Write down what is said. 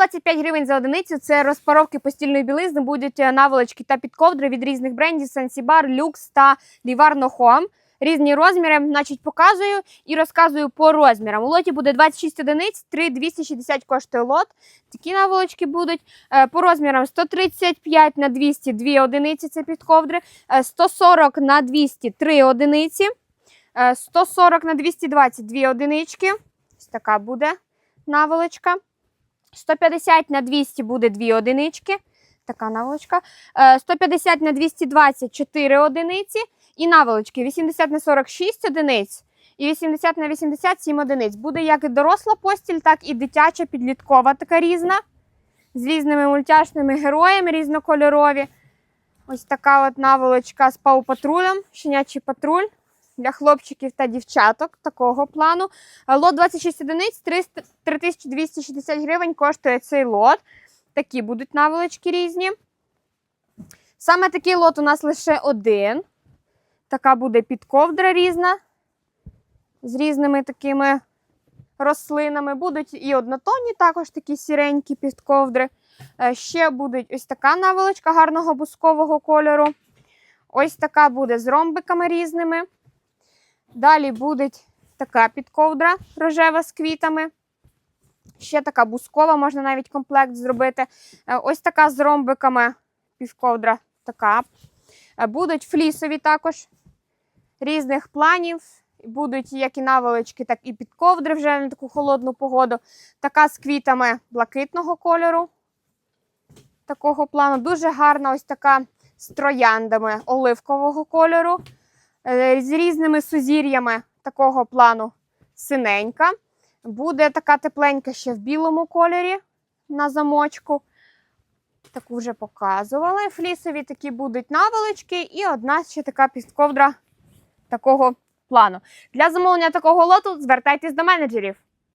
25 гривень за одиницю. Це розпаровки постільної білизни. Будуть е, наволочки та підковдри від різних брендів Сенсібар, Люкс та Ліварно Home. Різні розміри, значить, показую і розказую по розмірам. У лоті буде 26 одиниць, 3,260 коштує лот. Такі наволочки будуть Е, по розмірам 135 на 200 2 одиниці це підковдри, е, 140 на 200 3 одиниці, е, 140 на 220 2 одинички. Ось така буде наволочка. 150 на 200 буде 2 одинички. Така наволочка. Е, 150 на 220 4 одиниці. І наволочки 80 на 46 одиниць. І 80 на 87 одиниць. Буде як і доросла постіль, так і дитяча, підліткова така різна з різними мультяшними героями різнокольорові. Ось така от наволочка з пау-патрулем, щенячий патруль для хлопчиків та дівчаток такого плану. Лот 26 одиниць, 3260 гривень коштує цей лот. Такі будуть наволочки різні. Саме такий лот у нас лише один. Така буде підковдра різна. З різними такими рослинами. Будуть і однотонні, також такі сіренькі підковдри. Е, Ще будуть ось така наволочка гарного бускового кольору. Ось така буде з ромбиками різними. Далі буде така підковдра рожева з квітами. Ще така бускова, можна навіть комплект зробити. Е, Ось така з ромбиками півковдра. Така. Е, Будуть флісові також різних планів. Будуть як і наволочки, так і підковдри вже на таку холодну погоду. Така з квітами блакитного кольору. Такого плану. Дуже гарна ось така з трояндами оливкового кольору. Е, З різними сузір'ями такого плану синенька. Буде така тепленька ще в білому кольорі на замочку. Таку вже показували. Флісові такі будуть наволочки, і одна ще така підковдра такого плану. Для замовлення такого лоту звертайтесь до менеджерів.